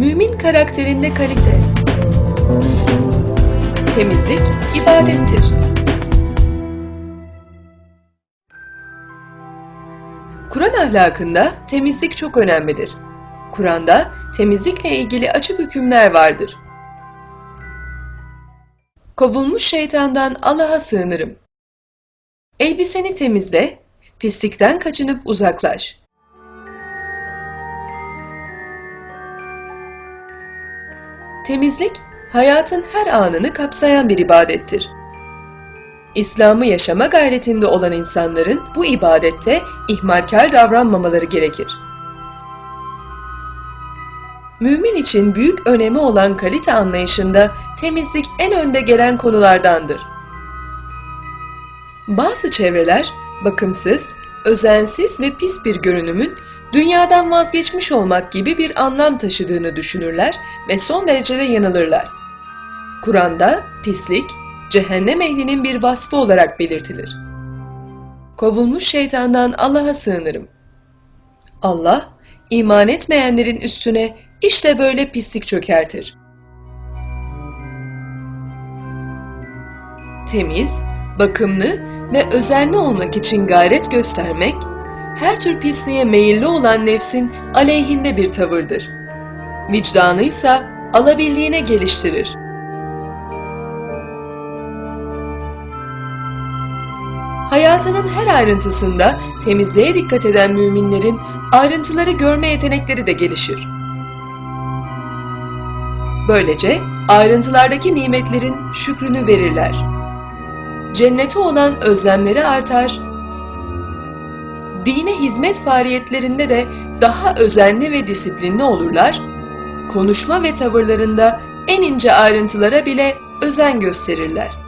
Mümin karakterinde kalite. Temizlik ibadettir. Kur'an ahlakında temizlik çok önemlidir. Kur'an'da temizlikle ilgili açık hükümler vardır. Kovulmuş şeytandan Allah'a sığınırım. Elbiseni temizle, pislikten kaçınıp uzaklaş. Temizlik, hayatın her anını kapsayan bir ibadettir. İslam'ı yaşama gayretinde olan insanların bu ibadette ihmalkar davranmamaları gerekir. Mümin için büyük önemi olan kalite anlayışında temizlik en önde gelen konulardandır. Bazı çevreler bakımsız, özensiz ve pis bir görünümün dünyadan vazgeçmiş olmak gibi bir anlam taşıdığını düşünürler ve son derece de yanılırlar. Kur'an'da pislik, cehennem ehlinin bir vasfı olarak belirtilir. Kovulmuş şeytandan Allah'a sığınırım. Allah, iman etmeyenlerin üstüne işte böyle pislik çökertir. Temiz, bakımlı ve özenli olmak için gayret göstermek, her tür pisliğe meyilli olan nefsin aleyhinde bir tavırdır. Vicdanı ise alabildiğine geliştirir. Hayatının her ayrıntısında temizliğe dikkat eden müminlerin ayrıntıları görme yetenekleri de gelişir. Böylece ayrıntılardaki nimetlerin şükrünü verirler. Cennete olan özlemleri artar, dine hizmet faaliyetlerinde de daha özenli ve disiplinli olurlar, konuşma ve tavırlarında en ince ayrıntılara bile özen gösterirler.